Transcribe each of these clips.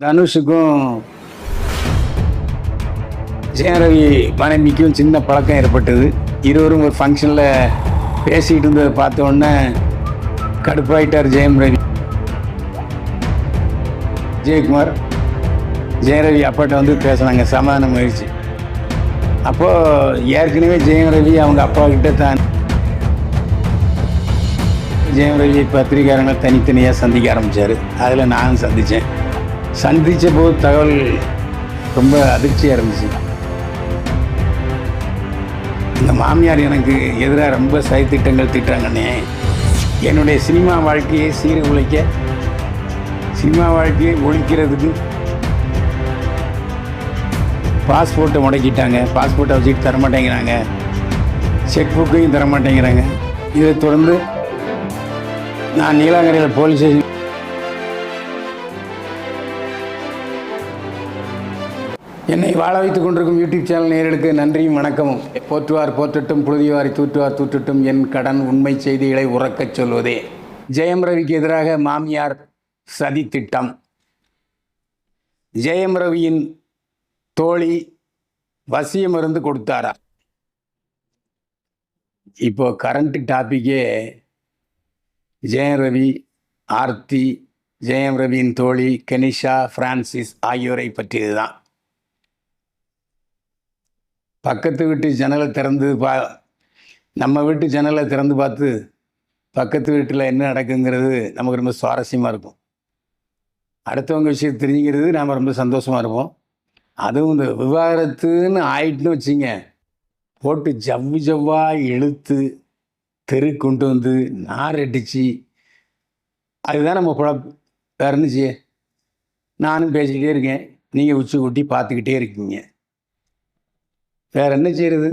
தனுஷுக்கும் ஜெயரவி மனைவிக்கும் சின்ன பழக்கம் ஏற்பட்டது. இருவரும் ஒரு ஃபங்க்ஷனில் பேசிகிட்டு இருந்ததை பார்த்த உடனே கடுப்பாயிட்டார் ஜெயம் ரவி. ஜெயக்குமார் ஜெயரவி அப்பாட்ட வந்து பேசினாங்க. சமாதானம் ஆயிடுச்சு அப்போது ஏற்கனவே ஜெயம் ரவி அவங்க அப்பா கிட்ட தான் ஜெயம் ரவி பத்திரிகாரங்களை தனித்தனியாக சந்திக்க ஆரம்பித்தார் அதில் நானும் சந்தித்தேன் சந்தித்த போது தகவல் ரொம்ப அதிர்ச்சியாக இருந்துச்சு. இந்த மாமியார் எனக்கு எதிராக ரொம்ப சதித்திட்டங்கள் திட்டாங்கண்ணே என்னுடைய சினிமா வாழ்க்கையை சீர்குலைக்க சினிமா வாழ்க்கையை ஒழிக்கிறதுக்கு பாஸ்போர்ட்டை முடக்கிட்டாங்க. பாஸ்போர்ட்டை வச்சுட்டு தர மாட்டேங்கிறாங்க செக் புக்கையும் தர மாட்டேங்கிறாங்க இதை தொடர்ந்து நான் நீலாங்கரையில் போலீஸ் ஸ்டேஷன் என்னை வாழ வைத்துக் கொண்டிருக்கும் யூடியூப் சேனல் நேர்களுக்கு நன்றியும் வணக்கமும். போற்றுவார் போற்றட்டும் புழுதிவாரி தூற்றுவார் தூற்றட்டும் என் கடன் உண்மை செய்திகளை உறக்கச் சொல்வதே. ஜெயம் ரவிக்கு எதிராக மாமியார் சதி திட்டம். ஜெயம் ரவியின் தோழி வசிய மருந்து கொடுத்தாரா? இப்போ கரண்ட் டாப்பிக்கே ஜெயம் ரவி ஆர்த்தி ஜெயம் ரவியின் தோழி கெனிஷா பிரான்சிஸ் ஆகியோரை பற்றியது தான் பக்கத்து வீட்டு ஜன்னலை திறந்து பா நம்ம வீட்டு ஜன்னலை திறந்து பார்த்து பக்கத்து வீட்டில் என்ன நடக்குங்கிறது நமக்கு ரொம்ப சுவாரஸ்யமாக இருக்கும். அடுத்தவங்க விஷயம் தெரிஞ்சுக்கிறது நாம் ரொம்ப சந்தோஷமாக இருப்போம். அதுவும் இந்த விவாகரத்துன்னு ஆயிட்டுன்னு வச்சுங்க போட்டு ஜவ்வு ஜவ்வாக இழுத்து தெரு கொண்டு வந்து நார் அடித்து அதுதான் நம்ம குழப்ப வேறு என்ன செய்ய? நானும் பேசிக்கிட்டே இருக்கேன். நீங்கள் உச்சி கூட்டி பார்த்துக்கிட்டே இருக்கீங்க. வேறு என்ன செய்கிறது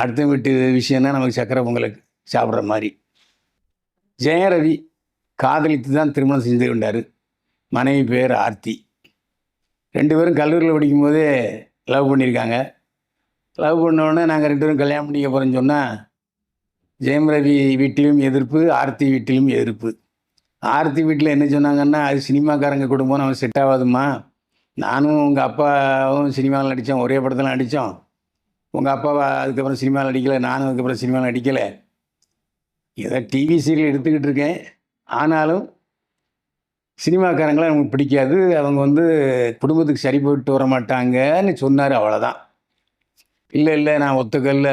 அடுத்த வீட்டு விஷயம்னா நமக்கு சக்கரை பொங்கலுக்கு சாப்பிட்ற மாதிரி. ஜெயரவி காதலித்து தான் திருமணம் செஞ்சு கொண்டார். மனைவி பேர் ஆர்த்தி. ரெண்டு பேரும் கல்லூரியில் படிக்கும்போதே லவ் பண்ணியிருக்காங்க. லவ் பண்ணோடனே நாங்கள் ரெண்டு பேரும் கல்யாணம் பண்ணிக்க போகிறோன்னு சொன்னால் ஜெயம் ரவி வீட்டிலும் எதிர்ப்பு ஆர்த்தி வீட்டிலும் எதிர்ப்பு. ஆர்த்தி வீட்டில் என்ன சொன்னாங்கன்னா அது சினிமாக்காரங்க குடும்பம் நம்ம செட் ஆகாதுமா நானும் உங்கள் அப்பாவும் சினிமாவில் நடித்தோம் ஒரே படத்தில் நடித்தோம். உங்கள் அப்பாவை அதுக்கப்புறம் சினிமாவில் நடிக்கலை நானும் அதுக்கப்புறம் சினிமாவில் நடிக்கலை. ஏதோ டிவி சீரியல் எடுத்துக்கிட்டு இருக்கேன். ஆனாலும் சினிமாக்காரங்களை நமக்கு பிடிக்காது. அவங்க வந்து குடும்பத்துக்கு சரி போயிட்டு வர மாட்டாங்கன்னு சொன்னார் அவ்வளோதான் இல்லை இல்லை நான் ஒத்துக்கல்ல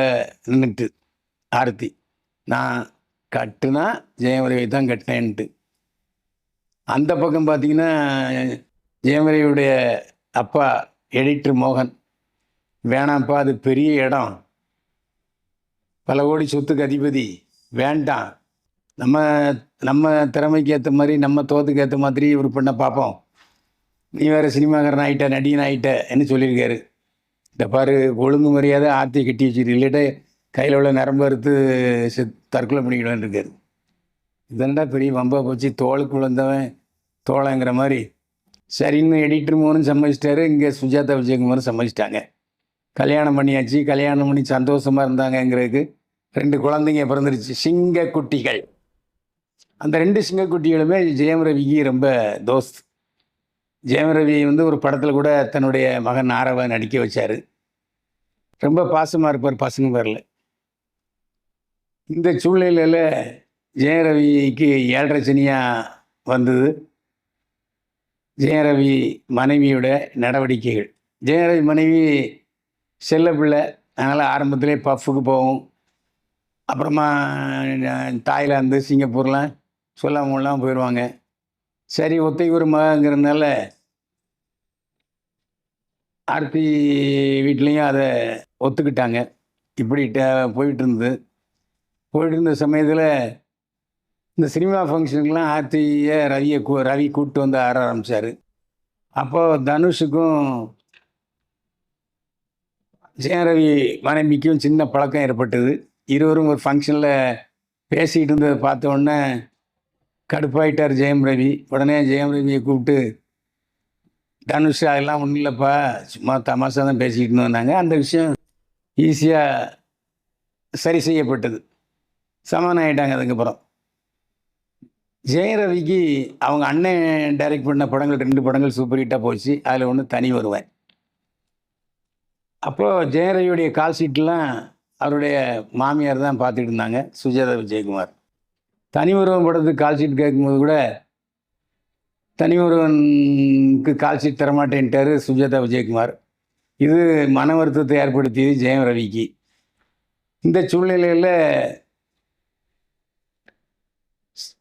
நின்றுட்டு ஆர்த்தி. நான் கட்டுனா ஜெயமரவி தான் கட்டினேன்ட்டு. அந்த பக்கம் பார்த்தீங்கன்னா ஜெயமரியுடைய அப்பா எடிட்டர் மோகன் வேணாம்ப்பா அது பெரிய இடம். பல கோடி சொத்துக்கு அதிபதி. வேண்டாம். நம்ம நம்ம திறமைக்கு ஏற்ற மாதிரி நம்ம தோத்துக்கு ஏற்ற மாதிரி இவர் பண்ண பார்ப்போம் நீ வேறு சினிமாக்காரன் ஆகிட்ட நடிகன் ஆகிட்ட என்ன சொல்லியிருக்காரு. இந்த பாரு ஒழுங்கு மரியாதை ஆர்த்தி கட்டி வச்சுட்டு இல்லாட்ட கையில் உள்ள நரம்பு அறுத்து செத் தற்கொலை பண்ணிக்கலான்னு இருக்காரு. இதென்னடா பெரிய வம்பா போச்சு. தோளுக்கு விழுந்தவன் தோளைங்கிற மாதிரி. சரின்னு எடிட்டர் மோகனும் சம்மதிச்சிட்டாரு. இங்கே சுஜாதா விஜயகுமாரும் சம்மதிச்சிட்டாங்க. கல்யாணம் பண்ணியாச்சு. கல்யாணம் பண்ணி சந்தோஷமாக இருந்தாங்கங்கிறதுக்கு ரெண்டு குழந்தைங்க பிறந்துருச்சு. சிங்க குட்டிகள் அந்த ரெண்டு சிங்க குட்டிகளுமே ஜெயம் ரவிக்கு ரொம்ப தோஸ்த் ஜெயம் ரவி வந்து ஒரு படத்தில் கூட தன்னுடைய மகன் ஆரவ நடிக்க வச்சார். ரொம்ப பாசமாக இருப்பார் பசங்க பேரில். இந்த சூழ்நிலையில் ஜெயம் ரவிக்கு ஏழரை சனியாக வந்தது. ஜெயரவி மனைவியோட நடவடிக்கைகள். ஜெயரவி மனைவி செல்ல பிள்ளை. அதனால் ஆரம்பத்திலே பஃப்புக்கு போகும். அப்புறமா தாய்லாந்து சிங்கப்பூர்லாம் சொல்லாமலாம் போயிடுவாங்க சரி ஒத்தை ஒரு மகங்கிறதுனால ஆர்த்தி வீட்லேயும் அதை ஒத்துக்கிட்டாங்க. இப்படி ட- போயிட்டு இருந்தது. போயிட்டு இருந்த சமயத்தில் இந்த சினிமா ஃபங்க்ஷனுக்கெலாம் ஆர்த்தியை ரவியை கூ ரவி கூப்பிட்டு வந்து ஆட ஆரம்பித்தார் அப்போது தனுஷுக்கும் ஜெயரவி மனைவிக்கும் சின்ன பழக்கம் ஏற்பட்டது. இருவரும் ஒரு ஃபங்க்ஷனில் பேசிக்கிட்டு இருந்ததை பார்த்த உடனே கடுப்பாயிட்டார் ஜெயம் ரவி. உடனே ஜெயம் ரவியை கூப்பிட்டு தனுஷ் அதெல்லாம் ஒன்றும் இல்லைப்பா. சும்மா தமாஷா தான் பேசிக்கிட்டு வந்தாங்க அந்த விஷயம் ஈஸியாக சரி செய்யப்பட்டது. சமானம் ஆகிட்டாங்க அதுக்கப்புறம். ஜெயரவிக்கு அவங்க அண்ணன் டைரக்ட் பண்ண படங்கள் ரெண்டு படங்கள் சூப்பர் ஹிட்டாக போச்சு. அதில் ஒன்று தனி வருவேன். அப்போது ஜெயரவியுடைய கால் ஷீட்லாம் அவருடைய மாமியார் தான் பார்த்துட்டு இருந்தாங்க. சுஜாதா விஜயகுமார். தனி ஒருவன் படத்துக்கு கால் ஷீட் கேட்கும்போது கூட தனி ஒருவனுக்கு கால் ஷீட் தரமாட்டேன்ட்டார் சுஜாதா விஜயகுமார். இது மன வருத்தத்தை ஏற்படுத்தியது ஜெயம் ரவிக்கு இந்த சூழ்நிலையில்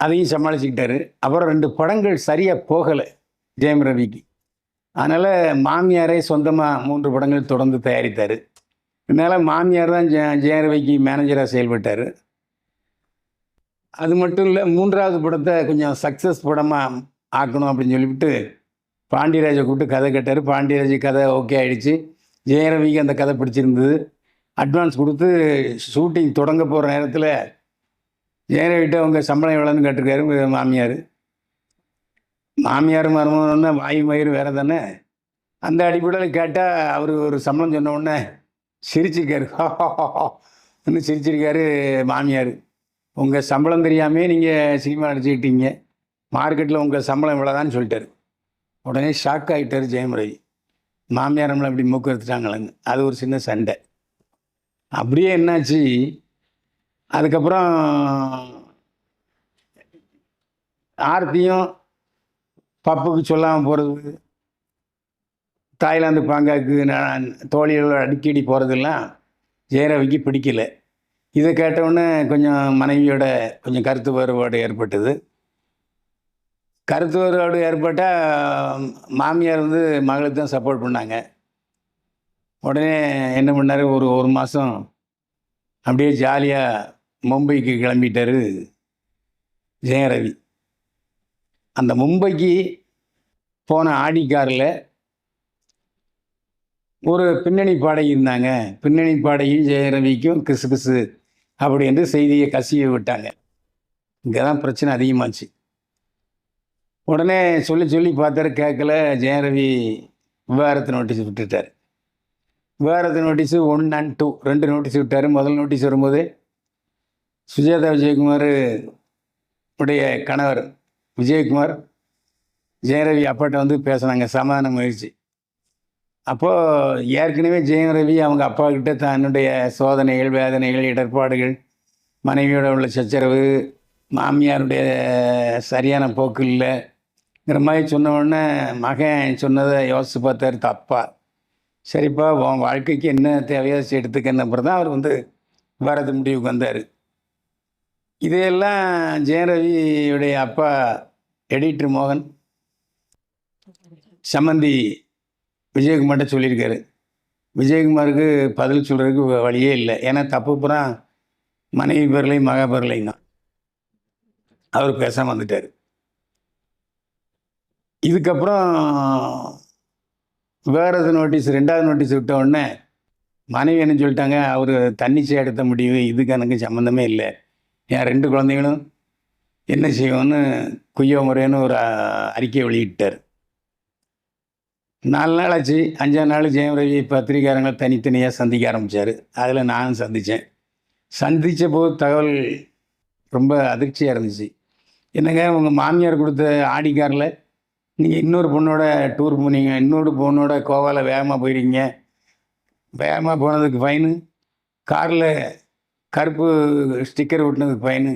அதையும் சமாளிச்சுக்கிட்டாரு. அப்புறம் ரெண்டு படங்கள் சரியாக போகலை ஜெயம் ரவிக்கு. அதனால் மாமியாரே சொந்தமாக மூன்று படங்கள் தொடர்ந்து தயாரித்தார். இதனால் மாமியார் தான் ஜெ ஜெயம் ரவிக்கு மேனேஜராக செயல்பட்டார். அது மட்டும் இல்லை மூன்றாவது படத்தை கொஞ்சம் சக்ஸஸ் படமாக ஆக்கணும் அப்படின்னு சொல்லிவிட்டு பாண்டியராஜை கூப்பிட்டு கதை கேட்டார். பாண்டியராஜ் கதை ஓகே ஆகிடுச்சு ஜெயரவிக்கு அந்த கதை பிடிச்சிருந்தது. அட்வான்ஸ் கொடுத்து ஷூட்டிங் தொடங்க போகிற நேரத்தில் ஜெயரவிட்ட உங்கள் சம்பளம் எவ்வளோன்னு கேட்டிருக்காரு மாமியார். மாமியார் மருமகன்னா வாய் மயிறு வேறு தானே அந்த அடிப்படையில் கேட்டால் அவர் ஒரு சம்பளம் சொன்ன உடனே சிரிச்சிருக்காரு இன்னும் சிரிச்சிருக்காரு மாமியார். உங்கள் சம்பளம் தெரியாமே நீங்கள் சினிமா நடிச்சுக்கிட்டீங்க. மார்க்கெட்டில் உங்கள் சம்பளம் இவ்வளோதான்னு சொல்லிட்டாரு. உடனே ஷாக் ஆகிட்டார் ஜெயமுறை. மாமியார் நம்மளை அப்படி மூக்கு எடுத்துட்டாங்களேங்க. அது ஒரு சின்ன சண்டை. அப்படியே என்னாச்சு? அதுக்கப்புறம் ஆர்த்தியும் பப்புக்கு சொல்லாமல் போகிறது தாய்லாந்து பாங்காக்கு நான் தோழிகளோட அடிக்கடி போகிறதெல்லாம் ஜெயரவிக்கு பிடிக்கல. இதை கேட்டவுடனே கொஞ்சம் மனைவியோட கொஞ்சம் கருத்து வேறுபாடு ஏற்பட்டது. கருத்து வேறுபாடு ஏற்பட்டால் மாமியார் வந்து மகளுக்கு தான் சப்போர்ட் பண்ணாங்க. உடனே என்ன பண்ணார்? ஒரு ஒரு மாதம் அப்படியே ஜாலியாக மும்பைக்கு கிளம்பிட்டார் ஜெயரவி. அந்த மும்பைக்கு போன ஆடி காரில் ஒரு பின்னணி பாடகி இருந்தாங்க. பின்னணி பாடகியும் ஜெயரவிக்கும் கிசு கிசு அப்படி என்று செய்தியை கசிய விட்டாங்க. இங்கே தான் பிரச்சனை அதிகமாச்சு. உடனே சொல்லி சொல்லி பார்த்தாரு கேட்கல. ஜெயரவி விவாகரத்து நோட்டீஸ் விட்டுட்டார். விவாகரத்து நோட்டீஸு ஒன் அண்ட் டூ. ரெண்டு நோட்டீஸ் விட்டார். முதல் நோட்டீஸ் வரும்போது சுஜாதா விஜயகுமார் உடைய கணவர் விஜயகுமார் ஜெயரவி அப்பாட்ட வந்து பேசுனாங்க சமாதான முயற்சி. அப்போது ஏற்கனவே ஜெயரவி அவங்க அப்பா கிட்ட தன்னுடைய சோதனைகள் வேதனைகள் இடர்பாடுகள் மனைவியோட உள்ள சச்சரவு மாமியாருடைய சரியான போக்கு இல்லைங்கிற மாதிரி சொன்ன உடனே மகன் சொன்னதை யோசித்து பார்த்தாரு தப்பா. சரிப்பா உன் வாழ்க்கைக்கு என்ன தேவையோ அதை எடுத்துக்கன்னு அப்புறம் தான் அவர் வந்து வரது முடிவுக்கு வந்தார். இதையெல்லாம் ஜெயரவியுடைய அப்பா எடிட்டர் மோகன் சம்மந்தி விஜயகுமார்கிட்ட சொல்லியிருக்காரு. விஜயகுமாருக்கு பதில் சொல்கிறதுக்கு வழியே இல்லை. ஏன்னா தப்பு புறா மனைவி பேர்லையும் மகா பேர்லையும் தான். அவர் பேசாமல் வந்துட்டார். இதுக்கப்புறம் வேறது நோட்டீஸ் ரெண்டாவது நோட்டீஸ் விட்ட உடனே மனைவி என்ன சொல்லிட்டாங்க? அவர் தன்னிச்சை எடுத்த முடிவு இதுக்கு எனக்கு சம்மந்தமே இல்லை. என் ரெண்டு குழந்தைகளும் என்ன செய்வோன்னு குய்யோ முறைன்னு ஒரு அறிக்கையை அறிக்கை வெளியிட்டார். நாலு நாள் ஆச்சு அஞ்சாம் நாள் ஜெயம் ரவி பத்திரிக்காரங்களை தனித்தனியாக சந்திக்க ஆரம்பித்தார் அதில் நானும் சந்தித்தேன் சந்தித்த போது தகவல் ரொம்ப அதிர்ச்சியாக இருந்துச்சு. என்னங்க உங்கள் மாமியார் கொடுத்த ஆடிக்காரில் நீங்கள் இன்னொரு பொண்ணோட டூர் போனீங்க. இன்னொரு பொண்ணோட கோவாவில் வேகமாக போயிருக்கீங்க. வேகமாக போனதுக்கு ஃபைனு காரில் கருப்பு ஸ்டிக்கர் ஒட்டினது ஃபைனு.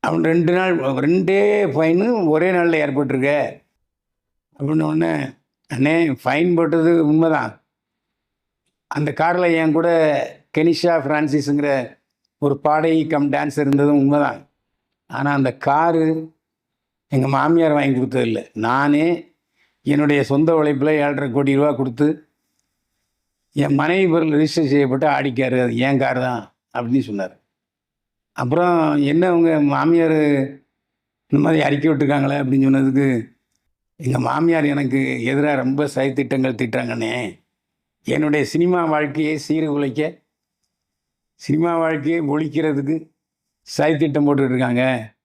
அவன் ரெண்டு நாள் ரெண்டே ஃபைனு ஒரே நாளில் ஏற்பட்டிருக்க. அப்படின்னு ஒன்று அண்ணே ஃபைன் போட்டது உண்மைதான். அந்த காரில் என் கூட கெனிஷா ஃப்ரான்சிஸுங்கிற ஒரு பாடகி கம் டான்ஸ் இருந்ததும் உண்மைதான். ஆனால் அந்த காரு எங்கள் மாமியார் வாங்கி கொடுத்ததில்ல. நானே என்னுடைய சொந்த உழைப்பில் ஏழரை கோடி ரூபா கொடுத்து என் மனைவி பொருள் ரிஜிஸ்டர் செய்யப்பட்ட ஆடிக்காரு. அது என் கார் தான் அப்படின்னு சொன்னார். அப்புறம் என்ன அவங்க மாமியார் இந்த மாதிரி அறிக்கை விட்டுருக்காங்களே அப்படின்னு சொன்னதுக்கு எங்கள் மாமியார் எனக்கு எதிராக ரொம்ப சதித்திட்டங்கள் திட்டாங்கண்ணே என்னுடைய சினிமா வாழ்க்கையை சீர்குலைக்க சினிமா வாழ்க்கையை ஒழிக்கிறதுக்கு சதித்திட்டம் போட்டுட்டு இருக்காங்க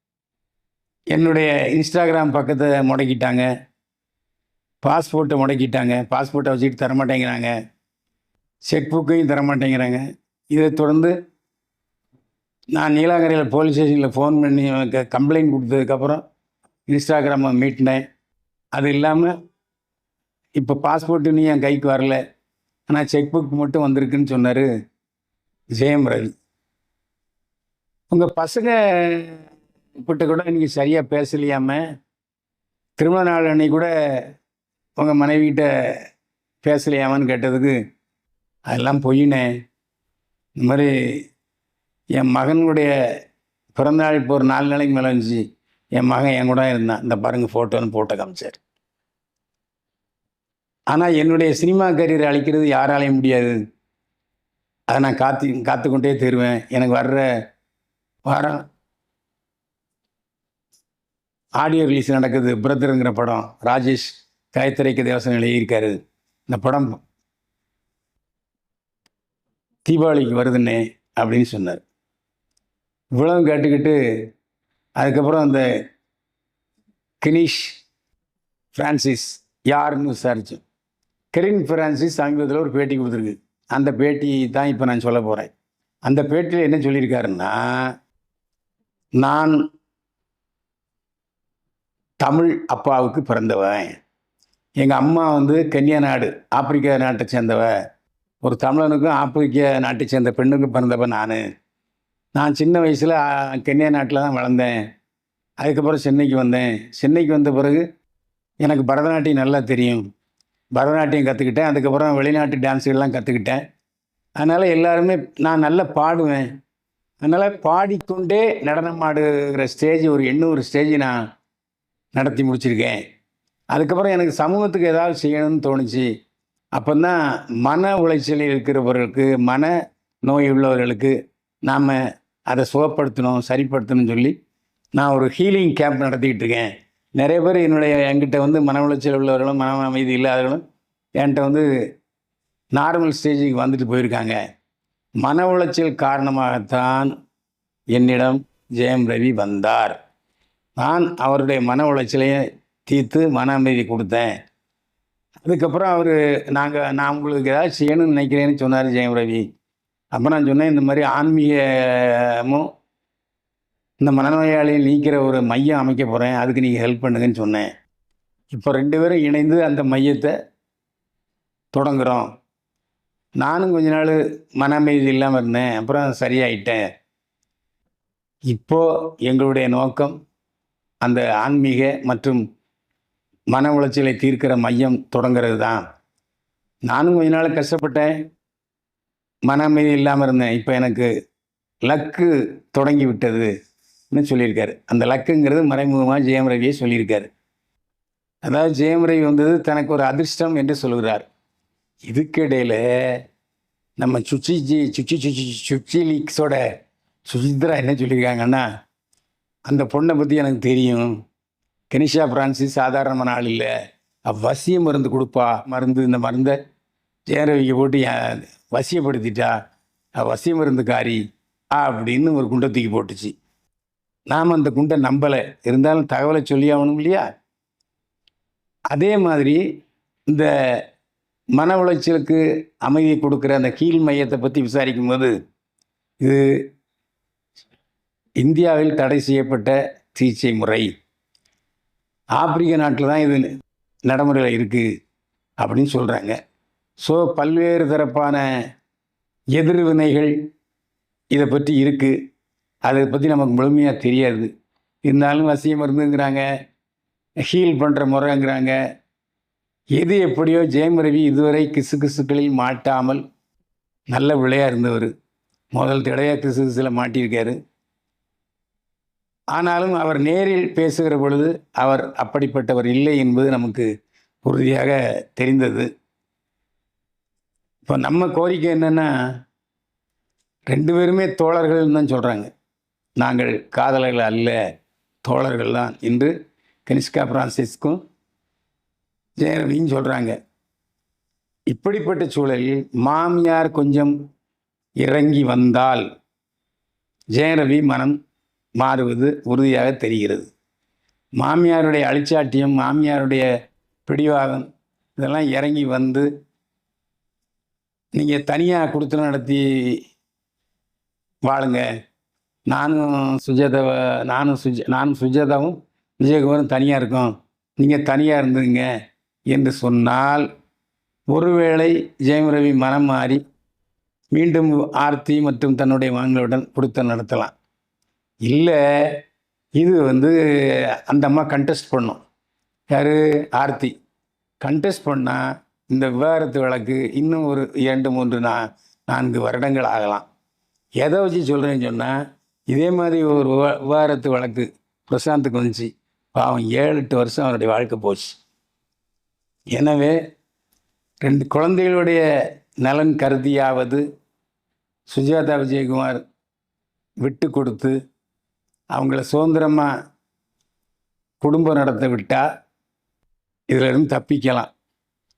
என்னுடைய இன்ஸ்டாகிராம் பக்கத்தை முடக்கிட்டாங்க. பாஸ்போர்ட்டை முடக்கிட்டாங்க. பாஸ்போர்ட்டை வச்சுட்டு தரமாட்டேங்கிறாங்க. செக் புக்கையும் தரமாட்டேங்கிறாங்க. இதை தொடர்ந்து நான் நீலாங்கரையில் போலீஸ் ஸ்டேஷனில் ஃபோன் பண்ணி கம்ப்ளைண்ட் கொடுத்ததுக்கப்புறம் இன்ஸ்டாகிராமை மீட்டினேன் அது இல்லாமல் இப்போ பாஸ்போர்ட்டு நீ என் கைக்கு வரல. ஆனால் செக் புக் மட்டும் வந்திருக்குன்னு சொன்னார் ஜெயம் ரவி. உங்கள் பசங்க கிட்ட கூட நீங்கள் சரியாக பேசலையாம திருமண நாள் அன்னைக்கு கூட உங்கள் மனைவிகிட்ட பேசலையாமான்னு கேட்டதுக்கு அதெல்லாம் பொய்னே. இந்த மாதிரி என் மகனுடைய பிறந்தநாள் இப்போ ஒரு நாலு நாளைக்கு மேலே இருந்துச்சு. என் மகன் என் கூட இருந்தான். இந்த பாருங்கள் ஃபோட்டோன்னு போட்டோ காமிச்சார். ஆனால் என்னுடைய சினிமா கரியரை அழிக்கிறது யாராலையும் முடியாது. அதை நான் காத்து காத்துக்கொண்டே தருவேன். எனக்கு வர்ற வாரம் ஆடியோ ரிலீஸ் நடக்குது. பிரதருங்கிற படம். ராஜேஷ் காயத்திரைக்கு தேவசனம் எழுதியிருக்காரு இந்த படம் தீபாவளிக்கு வருதுன்னே அப்படின்னு சொன்னார். இவ்வளவு கேட்டுக்கிட்டு அதுக்கப்புறம் அந்த கினிஷ் ஃப்ரான்சிஸ் யாருன்னு விசாரித்தோம் கெரின் ஃப்ரான்சிஸ் சமீபத்தில் ஒரு பேட்டி கொடுத்துருக்கு. அந்த பேட்டி தான் இப்போ நான் சொல்ல போகிறேன் அந்த பேட்டியில் என்ன சொல்லியிருக்காருன்னா நான் தமிழ் அப்பாவுக்கு பிறந்தவன். எங்கள் அம்மா வந்து கன்னியா நாடு ஆப்பிரிக்கா நாட்டை சேர்ந்தவ. ஒரு தமிழனுக்கும் ஆப்பிரிக்க நாட்டை சேர்ந்த பெண்ணுக்கும் பிறந்தவன் நான். நான் சின்ன வயசில் கன்னியா நாட்டில் தான் வளர்ந்தேன். அதுக்கப்புறம் சென்னைக்கு வந்தேன். சென்னைக்கு வந்த பிறகு எனக்கு பரதநாட்டியம் நல்லா தெரியும். பரதநாட்டியம் கற்றுக்கிட்டேன் அதுக்கப்புறம் வெளிநாட்டு டான்ஸுகள்லாம் கற்றுக்கிட்டேன் அதனால் எல்லாருமே நான் நல்லா பாடுவேன். அதனால் பாடிக்கொண்டே நடனம் ஆடுகிற ஸ்டேஜ் ஒரு எண்ணூறு ஸ்டேஜ் நான் நடத்தி முடிச்சிருக்கேன். அதுக்கப்புறம் எனக்கு சமூகத்துக்கு ஏதாவது செய்யணும்னு தோணுச்சு. அப்போ தான் மன உளைச்சலில் இருக்கிறவர்களுக்கு மன நோய் உள்ளவர்களுக்கு நாம் அதை சுகப்படுத்தணும் சரிப்படுத்தணும்னு சொல்லி நான் ஒரு ஹீலிங் கேம்ப் நடத்திக்கிட்டு இருக்கேன். நிறைய பேர் என்னுடைய என்கிட்ட வந்து மன உளைச்சல் உள்ளவர்களும் மன அமைதி இல்லாதவர்களும் என்கிட்ட வந்து நார்மல் ஸ்டேஜுக்கு வந்துட்டு போயிருக்காங்க. மன உளைச்சல் காரணமாகத்தான் என்னிடம் ஜெயம் ரவி வந்தார். நான் அவருடைய மன உளைச்சலையும் தீர்த்து மன அமைதி கொடுத்தேன். அதுக்கப்புறம் அவர் நாங்கள் நான் உங்களுக்கு ஏதாவது செய்யணும்னு நினைக்கிறேன்னு சொன்னார் ஜெயம் ரவி. அப்போ நான் சொன்னேன் இந்த மாதிரி ஆன்மீகமும் இந்த மனநோயாளியை நீக்கிற ஒரு மையம் அமைக்க போகிறேன் அதுக்கு நீங்கள் ஹெல்ப் பண்ணுங்கன்னு சொன்னேன். இப்போ ரெண்டு பேரும் இணைந்து அந்த மையத்தை தொடங்குகிறோம் நானும் கொஞ்ச நாள் மன அமைதி இல்லாமல் இருந்தேன் அப்புறம் சரியாயிட்டேன். இப்போது எங்களுடைய நோக்கம் அந்த ஆன்மீக மற்றும் மன உளைச்சலை தீர்க்கிற மையம் தொடங்கிறது தான் நானும் கொஞ்ச நாள் கஷ்டப்பட்டேன் மன அமைதி இல்லாமல் இருந்தேன். இப்போ எனக்கு லக்கு தொடங்கி விட்டதுன்னு சொல்லியிருக்காரு. அந்த லக்குங்கிறது மறைமுகமாக ஜெயம் ரவியை சொல்லியிருக்காரு. அதாவது ஜெயம் ரவி வந்தது தனக்கு ஒரு அதிர்ஷ்டம் என்று சொல்கிறார் இதுக்கிடையில் நம்ம சுச்சி ஜி சுச்சி சுச்சி சுச்சி லீக்ஸோட சுசித்ரா என்ன சொல்லியிருக்காங்கன்னா அந்த பொண்ணை பற்றி எனக்கு தெரியும். கெனிஷா பிரான்சிஸ் சாதாரணமான ஆள் இல்லை. அவ வசிய மருந்து கொடுப்பா. மருந்து இந்த மருந்தை ஜெயரவிக்கு போட்டு என் வசியப்படுத்திட்டா அவ வசிய மருந்துக்காரி அப்படின்னு ஒரு குண்டை தூக்கி போட்டுச்சு. நாம் அந்த குண்டை நம்பலை. இருந்தாலும் தகவலை சொல்லி ஆகணும் இல்லையா? அதே மாதிரி இந்த மன உளைச்சலுக்கு அமைதி கொடுக்குற அந்த கீழ் மையத்தை பற்றி விசாரிக்கும் போது இது இந்தியாவில் தடை செய்யப்பட்ட சிகிச்சை முறை. ஆப்பிரிக்க நாட்டில் தான் இது நடைமுறையில் இருக்குது அப்படின்னு சொல்கிறாங்க ஸோ பல்வேறு தரப்பான எதிர்வினைகள் இதை பற்றி இருக்குது அதை பற்றி நமக்கு முழுமையாக தெரியாது. இருந்தாலும் வசிய மருந்துங்கிறாங்க ஹீல் பண்ணுற முறைங்கிறாங்க. எது எப்படியோ ஜெயம் ரவி இதுவரை கிசு கிசுக்களில் மாட்டாமல் நல்ல விளையா இருந்தவர். முதல் தடையாக கிசு கிசுல மாட்டியிருக்காரு. ஆனாலும் அவர் நேரில் பேசுகிற பொழுது அவர் அப்படிப்பட்டவர் இல்லை என்பது நமக்கு உறுதியாக தெரிந்தது. இப்போ நம்ம கோரிக்கை என்னென்னா ரெண்டு பேருமே தோழர்கள் தான் சொல்கிறாங்க நாங்கள் காதலர்கள் அல்ல தோழர்கள் தான். என்று கனிஷ்கா பிரான்சிஸ்க்கும் ஜெயரவியும் சொல்கிறாங்க இப்படிப்பட்ட சூழலில் மாமியார் கொஞ்சம் இறங்கி வந்தால் ஜெயரவி மனம் மாறுவது உறுதியாக தெரிகிறது. மாமியாருடைய அழிச்சாட்டியம் மாமியாருடைய பிடிவாதம் இதெல்லாம் இறங்கி வந்து நீங்கள் தனியாக கொடுத்து நடத்தி வாழுங்க. நானும் சுஜாதாவை நானும் சுஜ நானும் சுஜாதாவும் விஜயகுமாரும் தனியாக இருக்கோம். நீங்கள் தனியாக இருந்துங்க என்று சொன்னால் ஒருவேளை ஜெயம் ரவி மனம் மாறி மீண்டும் ஆர்த்தி மற்றும் தன்னுடைய மகன்களுடன் கொடுத்த நடத்தலாம். இல்லை இது வந்து அந்த அம்மா கண்டெஸ்ட் பண்ணும். யார்? ஆர்த்தி. கண்டெஸ்ட் பண்ணால் இந்த விவாகரத்து வழக்கு இன்னும் ஒரு இரண்டு மூன்று நா நான்கு வருடங்கள் ஆகலாம். எதை வச்சு சொல்கிறேன்னு சொன்னால் இதே மாதிரி ஒரு விவகாரத்து விவாகரத்து வழக்கு பிரசாந்துக்கு வந்துச்சு. பாவம் ஏழு எட்டு வருஷம் அவனுடைய வாழ்க்கை போச்சு. எனவே ரெண்டு குழந்தைகளுடைய நலன் கருதியாவது சுஜாதா விஜயகுமார் விட்டு கொடுத்து அவங்கள சுதந்திரமாக குடும்பம் நடத்த விட்டால் இதிலிருந்து தப்பிக்கலாம்.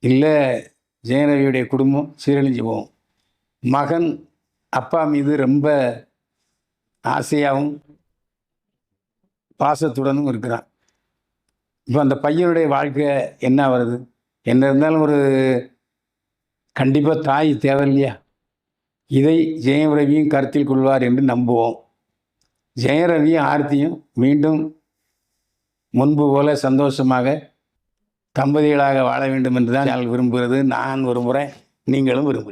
இல்லை ஜெயரவியுடைய குடும்பம் சீரழிஞ்சு போகும். மகன் அப்பா மீது ரொம்ப ஆசையாகவும் பாசத்துடனும் இருக்கிறான். இப்போ அந்த பையனுடைய வாழ்க்கை என்ன வருது என்ன இருந்தாலும் ஒரு கண்டிப்பாக தாய் தேவை இல்லையா இதை ஜெயரவியும் கருத்தில் கொள்வார் என்று நம்புவோம். ஜெயரவியும் ஆர்த்தியும் மீண்டும் முன்பு போல சந்தோஷமாக தம்பதிகளாக வாழ வேண்டும் என்று தான் நான் விரும்புகிறது? நான் விரும்புகிறேன். நீங்களும் விரும்புகிறேன்